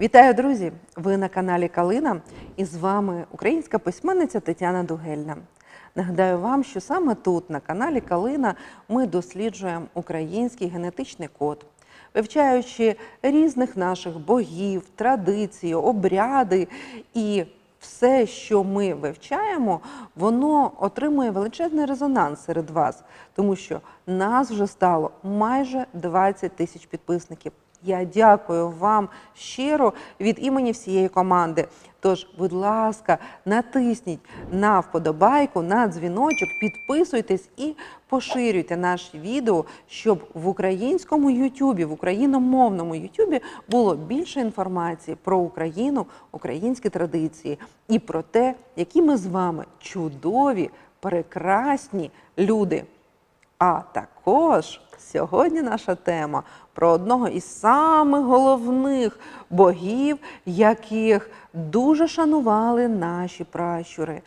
Вітаю, друзі! Ви на каналі Калина і з вами українська письменниця Тетяна Дугельна. Нагадаю вам, що саме тут, на каналі Калина, ми досліджуємо український генетичний код, вивчаючи різних наших богів, традиції, обряди і все, що ми вивчаємо, воно отримує величезний резонанс серед вас, тому що нас вже стало майже 20 тисяч підписників. Я дякую вам щиро від імені всієї команди. Тож, будь ласка, натисніть на вподобайку, на дзвіночок, підписуйтесь і поширюйте наші відео, щоб в українському Ютубі, в україномовному Ютубі було більше інформації про Україну, українські традиції і про те, які ми з вами чудові, прекрасні люди. А також сьогодні наша тема про одного із самих головних богів, яких дуже шанували наші пращури.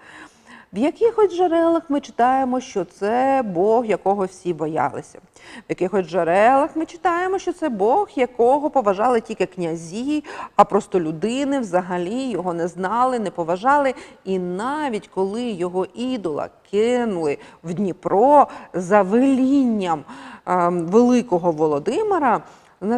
В якихось джерелах ми читаємо, що це Бог, якого всі боялися. В якихось джерелах ми читаємо, що це Бог, якого поважали тільки князі, а просто людини взагалі його не знали, не поважали. І навіть коли його ідола кинули в Дніпро за велінням е, великого Володимира.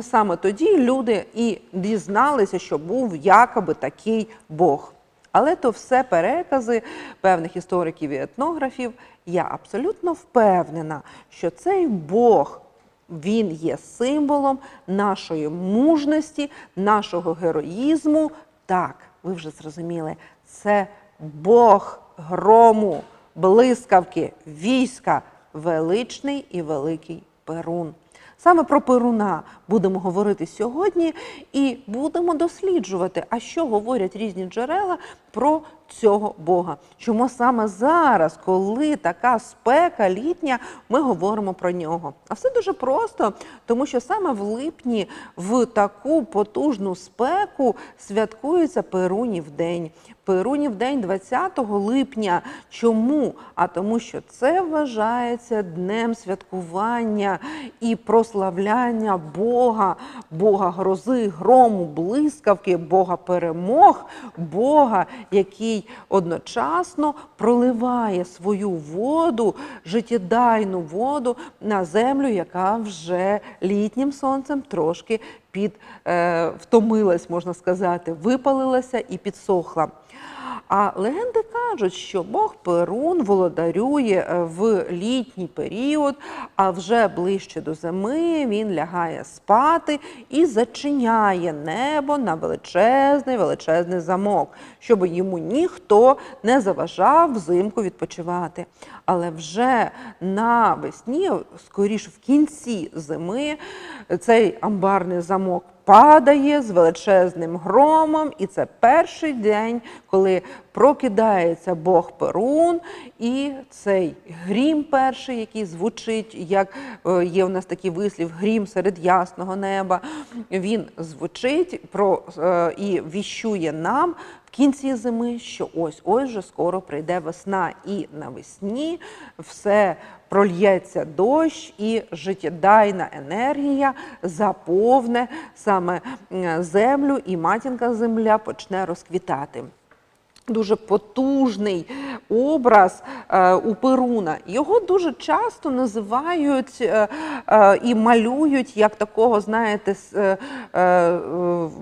Саме тоді люди і дізналися, що був якоби такий Бог. Але то все перекази певних істориків і етнографів. Я абсолютно впевнена, що цей Бог він є символом нашої мужності, нашого героїзму. Так, ви вже зрозуміли, це Бог грому, блискавки, війська, величний і великий Перун. Саме про Перуна будемо говорити сьогодні і будемо досліджувати, а що говорять різні джерела про цього Бога. Чому саме зараз, коли така спека літня, ми говоримо про нього? А все дуже просто, тому що саме в липні в таку потужну спеку святкується Перунів день. Перунів день 20 липня. Чому? А тому, що це вважається днем святкування і прославляння Бога, Бога грози, грому, блискавки, Бога перемог, Бога, який одночасно проливає свою воду, життєдайну воду на землю, яка вже літнім сонцем трошки під е, втомилась, можна сказати, випалилася і підсохла. А легенди кажуть, що Бог Перун володарює е, в літній період, а вже ближче до зими він лягає спати і зачиняє небо на величезний величезний замок, щоб йому ніхто не заважав взимку відпочивати. Але вже навесні, скоріше в кінці зими, цей амбарний замок падає з величезним громом, і це перший день, коли прокидається Бог Перун, і цей грім перший, який звучить, як е, є у нас такий вислів грім серед ясного неба. Він звучить про е, і віщує нам. В кінці зими, що ось ось же скоро прийде весна, і навесні все прольється дощ, і життєдайна енергія заповне саме землю, і матінка земля почне розквітати. Дуже потужний образ е, у Перуна. Його дуже часто називають е, е, і малюють як такого, знаєте,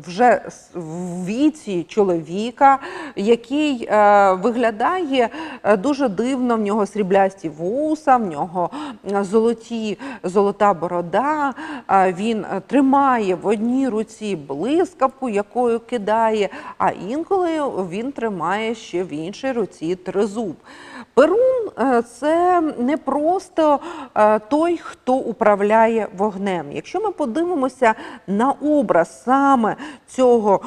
вже в віці чоловіка, який виглядає дуже дивно. В нього сріблясті вуса, в нього золоті, золота борода. Він тримає в одній руці блискавку, якою кидає, а інколи він тримає ще в іншій руці тризуб. Перун е, це не просто е, той, хто управляє вогнем. Якщо ми подивимося на образ саме цього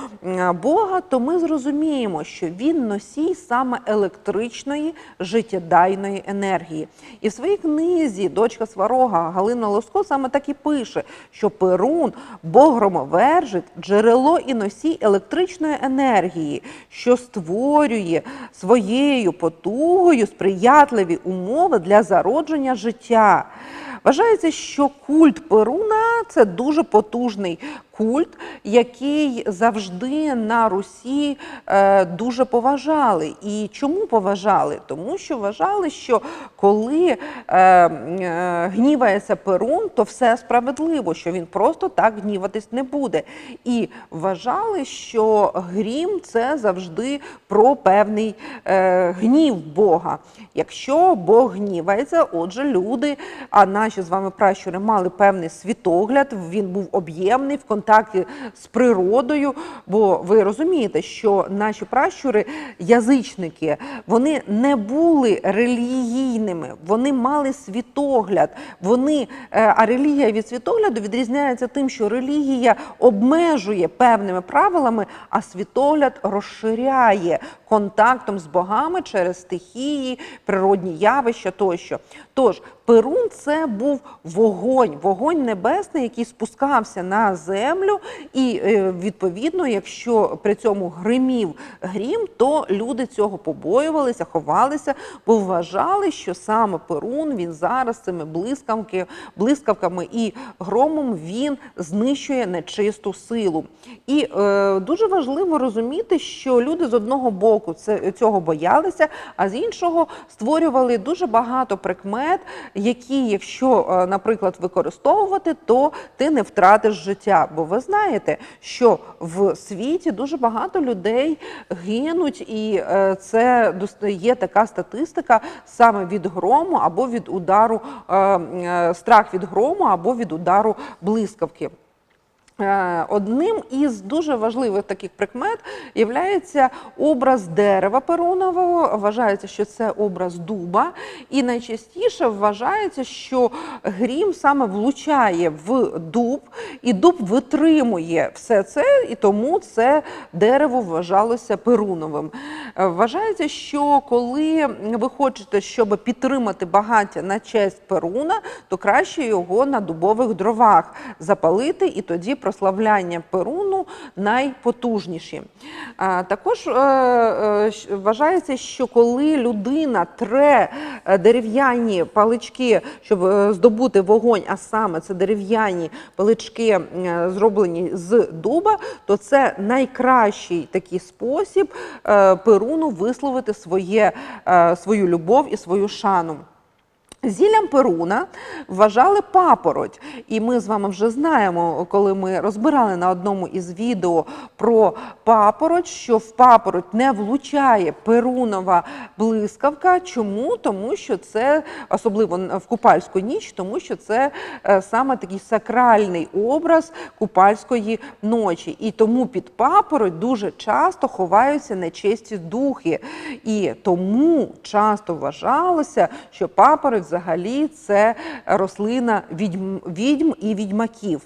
Бога, то ми зрозуміємо, що він носій саме електричної життєдайної енергії. І в своїй книзі дочка Сварога Галина Лоско саме так і пише, що Перун, Бог громовержить, джерело і носій електричної енергії, що створює своєю потугою сприятливі умови для зародження життя. Вважається, що культ Перуна це дуже потужний культ, який завжди на Русі е, дуже поважали. І чому поважали? Тому що вважали, що коли е, е, гнівається Перун, то все справедливо, що він просто так гніватись не буде. І вважали, що грім це завжди про певний гнів Бога. Якщо Бог гнівається, отже, люди, а наші з вами пращури мали певний світогляд, він був об'ємний в контакті з природою. Бо ви розумієте, що наші пращури, язичники, вони не були релігійними, вони мали світогляд. Вони, е, а релігія від світогляду відрізняється тим, що релігія обмежує певними правилами, а світогляд розширяє контактом з богами через стихії, природні явища тощо. Тож Перун це був вогонь, вогонь небесний, який спускався на землю, і е, відповідно, якщо при цьому гримів грім, то люди цього побоювалися, ховалися, бо вважали, що саме Перун він зараз цими блискавками і громом він знищує нечисту силу. І е, дуже важливо розуміти, що люди з одного боку це цього боялися, а з іншого створювали дуже багато прикмет, які, якщо, е, наприклад, використовувати, то ти не втратиш життя. Бо ви знаєте, що в світі дуже багато людей гинуть, і е, це є така статистика саме від грому або від удару, е, страх від грому або від удару блискавки. Е, Одним із дуже важливих таких прикмет є образ дерева перунового. Вважається, що це образ дуба, і найчастіше вважається, що грім саме влучає в дуб, і дуб витримує все це, і тому це дерево вважалося перуновим. Е, Вважається, що коли ви хочете, щоб підтримати багаття на честь перуна, то краще його на дубових дровах запалити, і тоді прославляння перуну найпотужніші. Також е, е, вважається, що коли людина тре е, дерев'яні палички, щоб здобути вогонь, а саме це дерев'яні палички, зроблені з дуба, то це найкращий такий спосіб перуну висловити своє, свою любов і свою шану. Зіллям Перуна вважали папороть, і ми з вами вже знаємо, коли ми розбирали на одному із відео про папороть, що в папороть не влучає перунова блискавка. Чому? Тому що це особливо в купальську ніч, тому що це е, саме такий сакральний образ купальської ночі. І тому під папороть дуже часто ховаються нечисті духи. І тому часто вважалося, що папороть взагалі це рослина відьм, відьм і відьмаків.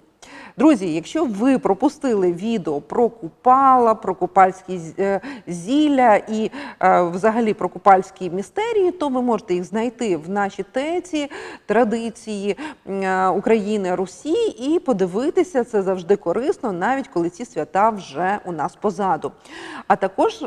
Друзі, якщо ви пропустили відео про купала, про купальські е, зілля і е, взагалі про купальські містерії, то ви можете їх знайти в нашій теці традиції е, України Русі і подивитися це завжди корисно, навіть коли ці свята вже у нас позаду. А також,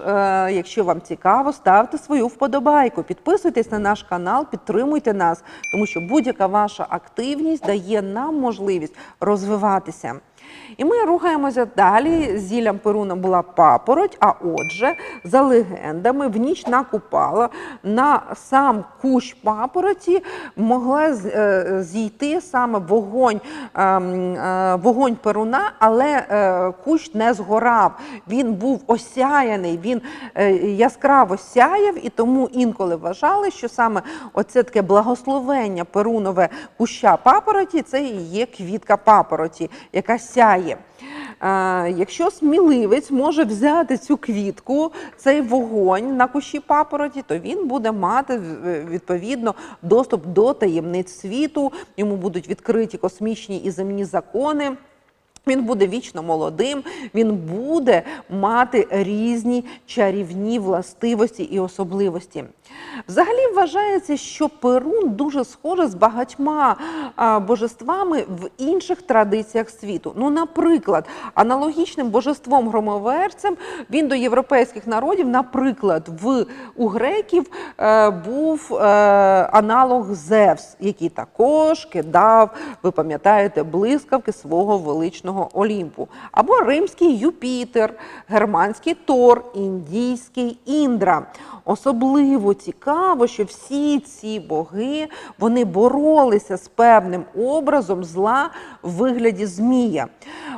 якщо вам цікаво, ставте свою вподобайку, підписуйтесь на наш канал, підтримуйте нас, тому що будь-яка ваша активність дає нам можливість розвиватися відбулася. І ми рухаємося далі. Зіллям Перуна була папороть. А отже, за легендами, в ніч на Купала на сам кущ папороті могла е, зійти саме вогонь, ем, е, вогонь Перуна, але е, кущ не згорав. Він був осяяний, він яскраво сяяв, і тому інколи вважали, що саме оце таке благословення перунове куща папороті це і є квітка папороті, яка сяє. Е, Якщо сміливець може взяти цю квітку, цей вогонь на кущі папороті, то він буде мати відповідно доступ до таємниць світу. Йому будуть відкриті космічні і земні закони. Він буде вічно молодим, він буде мати різні чарівні властивості і особливості. Взагалі вважається, що Перун дуже схоже з багатьма божествами в інших традиціях світу. Ну, наприклад, аналогічним божеством громоверцем він до європейських народів, наприклад, в у греків е, був е, аналог Зевс, який також кидав, ви пам'ятаєте, блискавки свого величного міфічного Олімпу, або римський Юпітер, германський Тор, індійський Індра. Особливо цікаво, що всі ці боги вони боролися з певним образом зла в вигляді змія.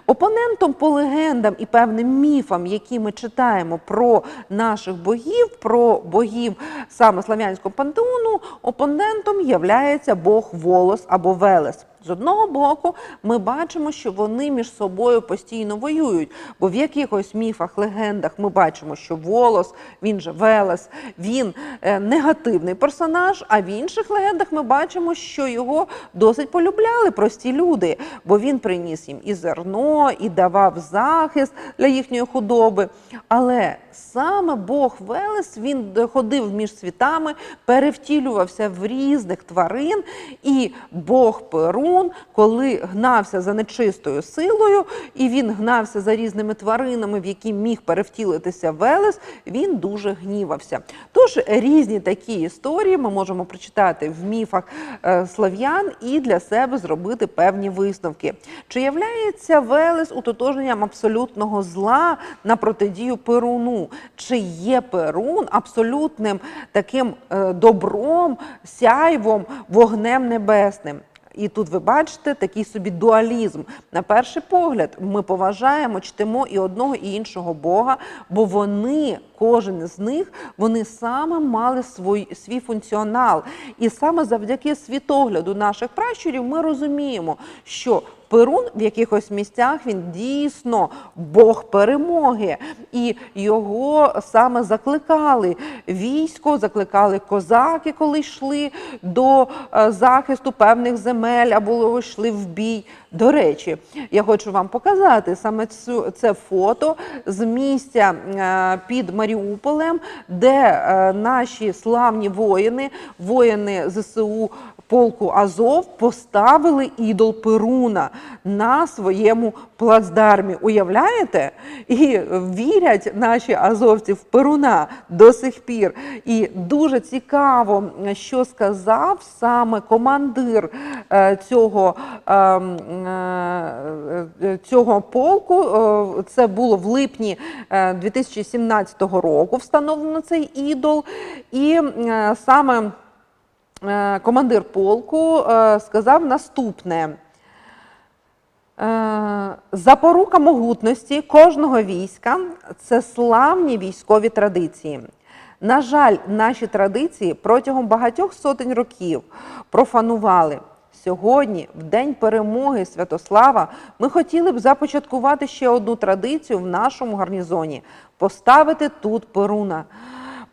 Опонентом по легендам і певним міфам, які ми читаємо про наших богів, про богів саме слав'янського пантеону, опонентом являється Бог Волос або Велес. З одного боку, ми бачимо, що вони між собою постійно воюють, бо в якихось міфах, легендах ми бачимо, що волос, він же Велес, він е, негативний персонаж. А в інших легендах ми бачимо, що його досить полюбляли прості люди, бо він приніс їм і зерно, і давав захист для їхньої худоби. Але саме Бог Велес він ходив між світами, перевтілювався в різних тварин, і Бог Перун, коли гнався за нечистою силою, і він гнався за різними тваринами, в які міг перевтілитися Велес, він дуже гнівався. Тож різні такі історії ми можемо прочитати в міфах е, слав'ян і для себе зробити певні висновки. Чи являється Велес утотоженням абсолютного зла на протидію Перуну? Чи є Перун абсолютним таким е, добром, сяйвом, вогнем небесним? І тут ви бачите такий собі дуалізм. На перший погляд, ми поважаємо, чтимо і одного, і іншого Бога, бо вони, кожен з них, вони саме мали свій, свій функціонал. І саме завдяки світогляду наших пращурів ми розуміємо, що Перун в якихось місцях він дійсно Бог перемоги, і його саме закликали військо, закликали козаки, коли йшли до е, захисту певних земель або йшли в бій. До речі, я хочу вам показати саме цю це фото з місця е, під Маріуполем, де е, наші славні воїни, воїни ЗСУ полку Азов поставили ідол Перуна на своєму плацдармі. Уявляєте? І вірять наші азовці в Перуна до сих пір. І дуже цікаво, що сказав саме командир е, цього, е, е, цього полку. Це було в липні е, 2017 року. Встановлено цей ідол. І саме командир полку е, сказав наступне. Е, Запорука могутності кожного війська це славні військові традиції. На жаль, наші традиції протягом багатьох сотень років профанували. Сьогодні, в день перемоги Святослава, ми хотіли б започаткувати ще одну традицію в нашому гарнізоні поставити тут Перуна,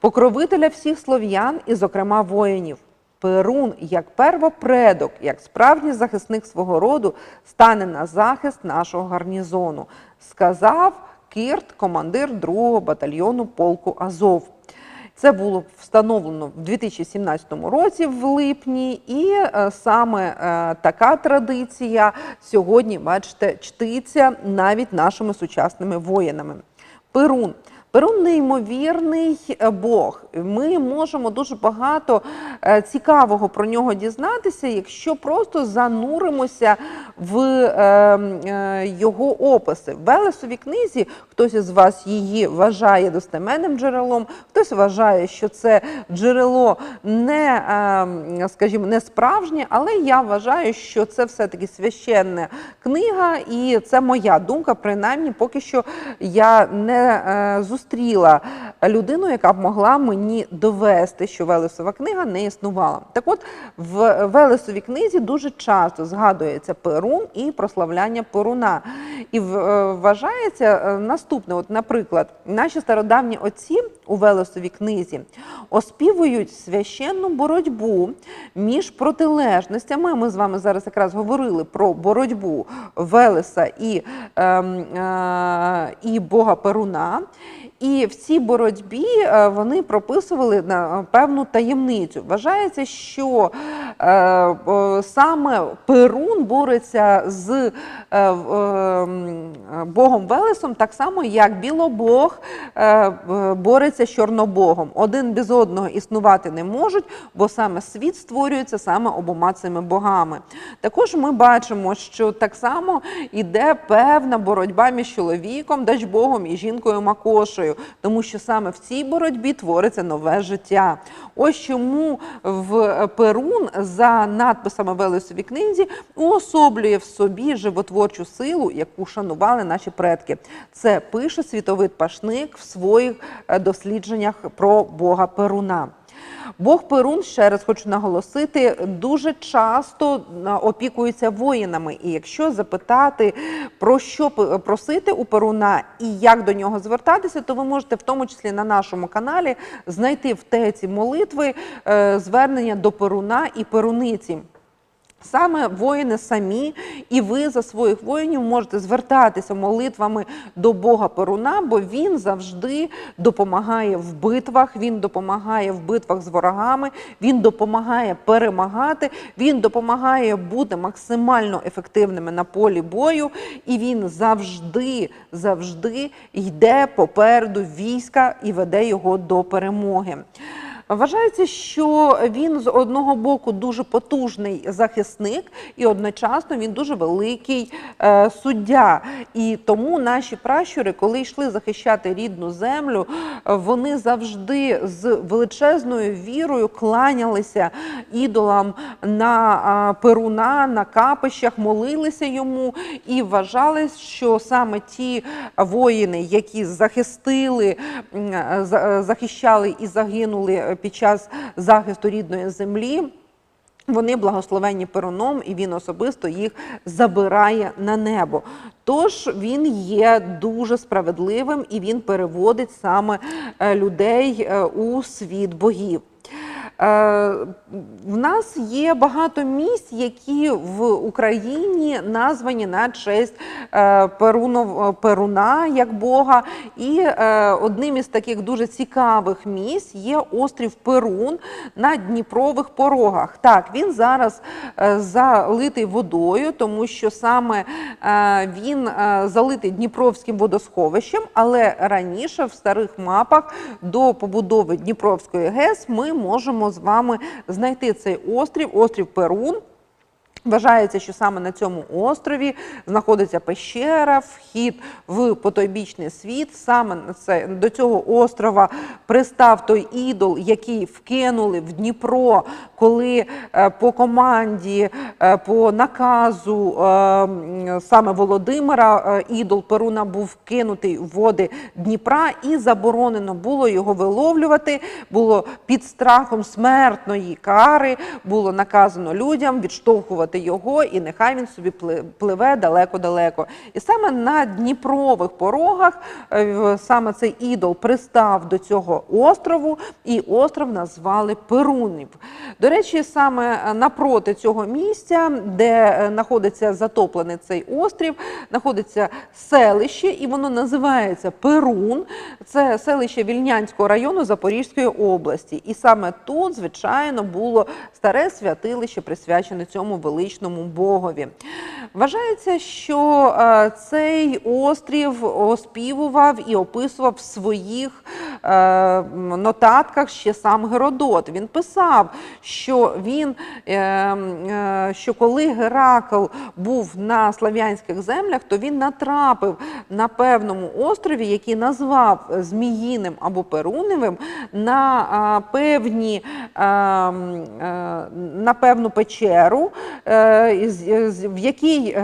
покровителя всіх слов'ян і, зокрема, воїнів. Перун, як первопредок, як справжній захисник свого роду, стане на захист нашого гарнізону, сказав Кірт, командир 2-го батальйону полку Азов. Це було встановлено в 2017 році в липні, і е, саме е, така традиція сьогодні, бачите, чтиться навіть нашими сучасними воїнами. Перун. Перун неймовірний е, Бог. Ми можемо дуже багато е, цікавого про нього дізнатися, якщо просто зануримося в е, е, його описи. В Велесовій книзі хтось із вас її вважає достеменним джерелом, хтось вважає, що це джерело не, е, скажімо, не справжнє, але я вважаю, що це все-таки священна книга, і це моя думка. Принаймні, поки що я не е, зустріла людину, яка б могла мені довести, що Велесова книга не існувала. Так от в Велесовій книзі дуже часто згадується Перун і прославляння Перуна. І е, вважається е, наступне: от, наприклад, наші стародавні отці у Велесовій книзі оспівують священну боротьбу між протилежностями. Ми з вами зараз якраз говорили про боротьбу Велеса і, ем, е, і Бога Перуна. І в цій боротьбі е, вони прописували на певну таємницю. Вважається, що е, е, саме Перун бореться з е, е, е, Богом Велесом, так само як Білобог е, е, бореться з Чорнобогом. Один без одного існувати не можуть, бо саме світ створюється саме обома цими богами. Також ми бачимо, що так само йде певна боротьба між чоловіком, Дачбогом і жінкою Макошею, тому що саме в цій боротьбі твориться нове життя. Ось чому в Перун за надписами Велесові книзі уособлює в собі животворчу силу, яку шанували наші предки. Це пише світовий пашник в своїх е, дослідженнях про Бога Перуна. Бог Перун, ще раз хочу наголосити, дуже часто опікується воїнами. І якщо запитати, про що просити у Перуна і як до нього звертатися, то ви можете в тому числі на нашому каналі знайти в теці молитви е, звернення до Перуна і Перуниці. Саме воїни самі, і ви за своїх воїнів можете звертатися молитвами до Бога Перуна, бо він завжди допомагає в битвах, він допомагає в битвах з ворогами, він допомагає перемагати, він допомагає бути максимально ефективними на полі бою, і він завжди, завжди йде попереду війська і веде його до перемоги. Вважається, що він з одного боку дуже потужний захисник, і одночасно він дуже великий е, суддя. І тому наші пращури, коли йшли захищати рідну землю, вони завжди з величезною вірою кланялися ідолам на перуна, на капищах, молилися йому і вважали, що саме ті воїни, які захистили, е, е, захищали і загинули під час захисту рідної землі. Вони благословенні перуном, і він особисто їх забирає на небо. Тож він є дуже справедливим і він переводить саме е, людей е, у світ богів. Е, В нас є багато місць, які в Україні названі на честь е, Перунов, Перуна як Бога. І е, одним із таких дуже цікавих місць є острів Перун на Дніпрових порогах. Так, він зараз е, залитий водою, тому що саме е, він е, залитий Дніпровським водосховищем, але раніше в старих мапах до побудови Дніпровської ГЕС ми можемо з вами знайти цей острів, острів Перун. Вважається, що саме на цьому острові знаходиться пещера, вхід в потойбічний світ. Саме це до цього острова пристав той ідол, який вкинули в Дніпро, коли е, по команді, е, по наказу е, саме Володимира ідол Перуна був вкинутий в води Дніпра, і заборонено було його виловлювати. Було під страхом смертної кари, було наказано людям відштовхувати його, і нехай він собі пли- пливе далеко-далеко. І саме на Дніпрових порогах е, саме цей ідол пристав до цього острову, і остров назвали Перунів. До речі, саме е, напроти цього місця, де е, знаходиться затоплений цей острів, знаходиться селище, і воно називається Перун. Це селище Вільнянського району Запорізької області. І саме тут, звичайно, було старе святилище, присвячене цьому величному богові. Вважається, що е, цей острів оспівував і описував в своїх е, нотатках ще сам Геродот. Він писав, що він е, що коли Геракл був на слав'янських землях, то він натрапив на певному острові, який назвав Зміїним або Перуневим, на певні на певну печеру, в якій е,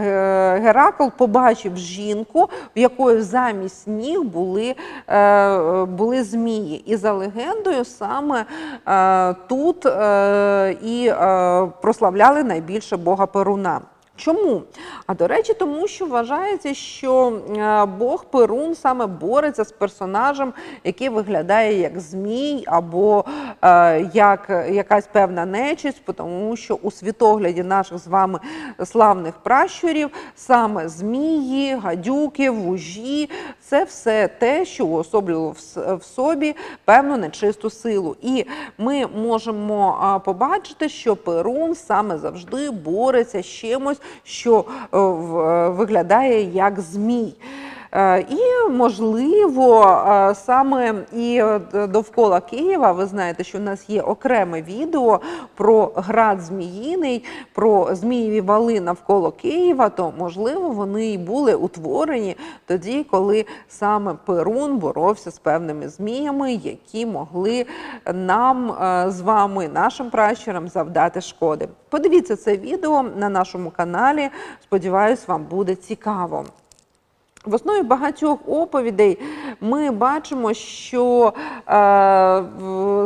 Геракл побачив жінку, в якої замість ніг були, е, були змії. І за легендою, саме е, тут е, і е, прославляли найбільше Бога Перуна. Чому? А до речі, тому що вважається, що е, Бог Перун саме бореться з персонажем, який виглядає як змій або е, як якась певна нечисть, тому що у світогляді наших з вами славних пращурів саме змії, гадюки, вужі це все те, що уособлювало в собі певну нечисту силу. І ми можемо побачити, що Перун саме завжди бореться з чимось, що е, е, виглядає як змій. Е, І можливо, е, саме і е, довкола Києва, ви знаєте, що в нас є окреме відео про град Зміїний, про Змієві вали навколо Києва, то можливо вони і були утворені тоді, коли саме Перун боровся з певними зміями, які могли нам з вами, нашим пращурам, завдати шкоди. Подивіться це відео на нашому каналі. Сподіваюсь, вам буде цікаво. В основі багатьох оповідей ми бачимо, що е,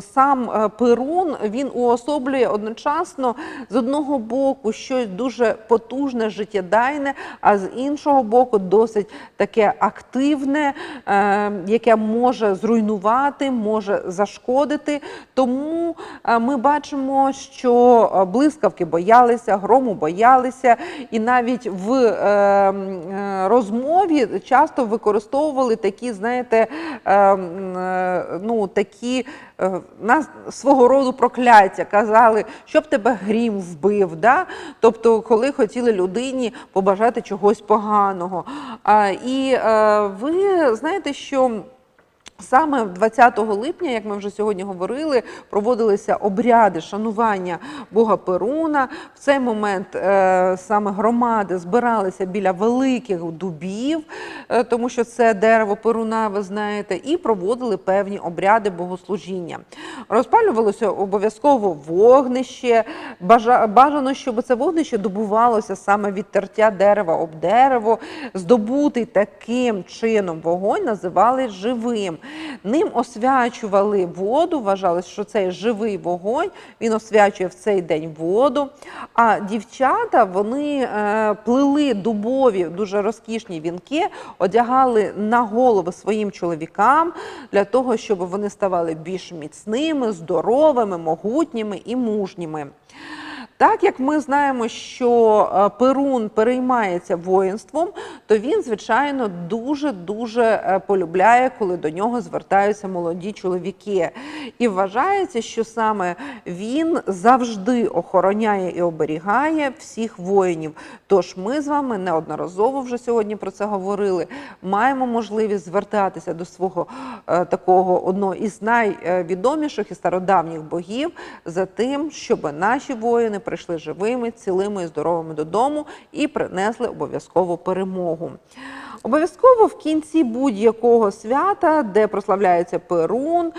сам е, Перун він уособлює одночасно з одного боку щось дуже потужне, життєдайне, а з іншого боку, досить таке активне, е, яке може зруйнувати, може зашкодити. Тому е, ми бачимо, що е, блискавки боялися, грому боялися, і навіть в е, м, часто використовували такі, знаєте, е, е, ну такі е, на свого роду прокляття. Казали, щоб тебе грім вбив. Да? Тобто, коли хотіли людині побажати чогось поганого. І ви знаєте, що. Саме 20 липня, як ми вже сьогодні говорили, проводилися обряди шанування Бога Перуна. В цей момент е, саме громади збиралися біля великих дубів, е, тому що це дерево Перуна, ви знаєте, і проводили певні обряди богослужіння. Розпалювалося обов'язково вогнище. Бажа- Бажано, щоб це вогнище добувалося саме від тертя дерева об дерево. Здобутий таким чином вогонь називали живим. Ним освячували воду, вважали, що цей живий вогонь він освячує в цей день воду. А дівчата вони е, плели дубові, дуже розкішні вінки, одягали на голови своїм чоловікам для того, щоб вони ставали більш міцними, здоровими, могутніми і мужніми. Так як ми знаємо, що е, Перун переймається воїнством, то він, звичайно, дуже дуже е, полюбляє, коли до нього звертаються молоді чоловіки. І вважається, що саме він завжди охороняє і оберігає всіх воїнів. Тож ми з вами неодноразово вже сьогодні про це говорили. Маємо можливість звертатися до свого е, такого одного із найвідоміших і стародавніх богів за тим, щоб наші воїни прийшли живими, цілими і здоровими додому і принесли обов'язково перемогу. Обов'язково в кінці будь-якого свята, де прославляється Перун,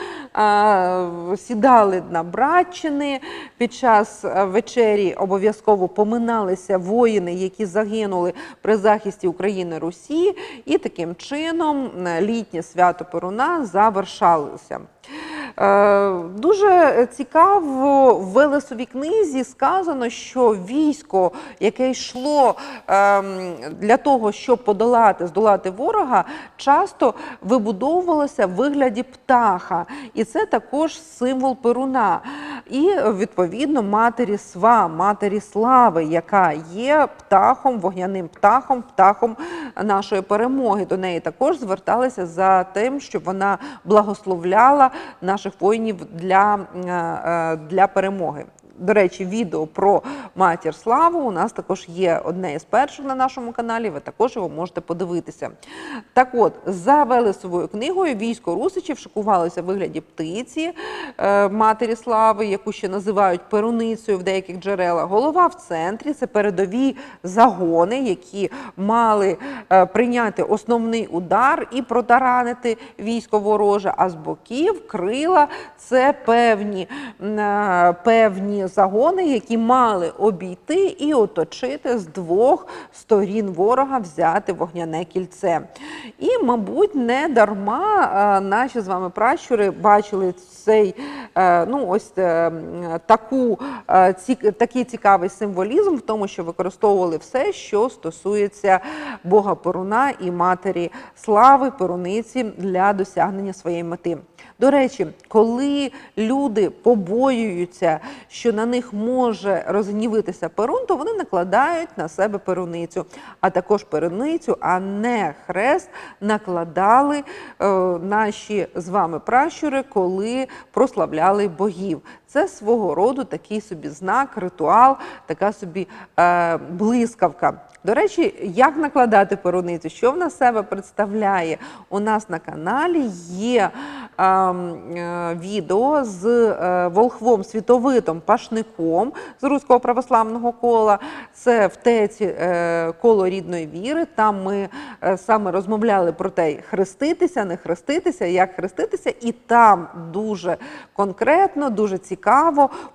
сідали на братчини. Під час вечері обов'язково поминалися воїни, які загинули при захисті України Русі, і таким чином е, літнє свято Перуна завершалося. Е, Дуже цікаво в Велесовій книзі сказано, що військо, яке йшло ем, для того, щоб подолати, здолати ворога, часто вибудовувалося в вигляді птаха, і це також символ Перуна. І відповідно матері Сва, матері слави, яка є птахом, вогняним птахом, птахом нашої перемоги. До неї також зверталися за тим, щоб вона благословляла наших воїнів для, е, е, для перемоги. До речі, відео про матір славу у нас також є одне із перших на нашому каналі. Ви також його можете подивитися. Так от, за Велесовою книгою військо Русичів шикувалося в вигляді птиці е, матері слави, яку ще називають перуницею в деяких джерелах. Голова в центрі це передові загони, які мали е, прийняти основний удар і протаранити військо вороже. А з боків крила це певні, е, певні загони, які мали обійти і оточити з двох сторін ворога, взяти вогняне кільце. І, мабуть, не дарма е, наші з вами пращури бачили цей е, ну ось е, таку ці, такий цікавий символізм в тому, що використовували все, що стосується Бога Перуна і матері слави Перуниці для досягнення своєї мети. До речі, коли люди побоюються, що на них може розгнівитися перун, то вони накладають на себе перуницю, а також перуницю, а не хрест накладали е, наші з вами пращури, коли прославляли богів. Це свого роду такий собі знак, ритуал, така собі е, блискавка. До речі, як накладати перуницю, що вона себе представляє? У нас на каналі є е, е, відео з е, волхвом світовитом пашником з руського православного кола. Це в теці е, коло рідної віри. Там ми е, саме розмовляли про те, хреститися, не хреститися, як хреститися, і там дуже конкретно, дуже цікаво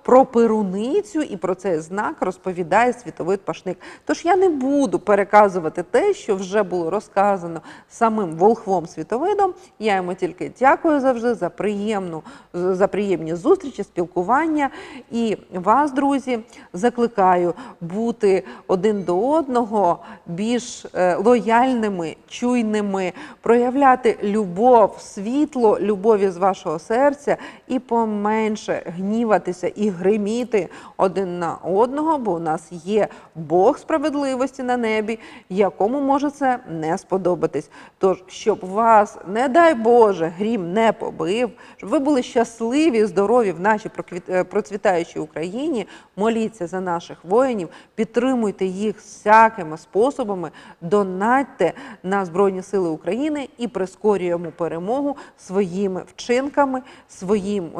про перуницю і про цей знак розповідає світовит пашник. Тож я не буду переказувати те, що вже було розказано самим волхвом світовидом. Я йому тільки дякую завжди за приємну за приємні зустрічі, спілкування. І вас, друзі, закликаю бути один до одного більш е, лояльними, чуйними, проявляти любов, світло, любові з вашого серця і поменше гніватися і гриміти один на одного, бо у нас є Бог справедливості на небі, якому може це не сподобатись. Тож, щоб вас, не дай Боже, грім не побив, щоб ви були щасливі, здорові в нашій е, процвітаючій Україні, моліться за наших воїнів, підтримуйте їх всякими способами, донатьте на Збройні Сили України і прискорюємо перемогу своїми вчинками,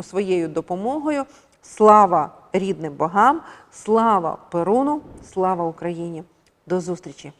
своєю допомогою. Слава рідним богам, слава Перуну, слава Україні! До зустрічі!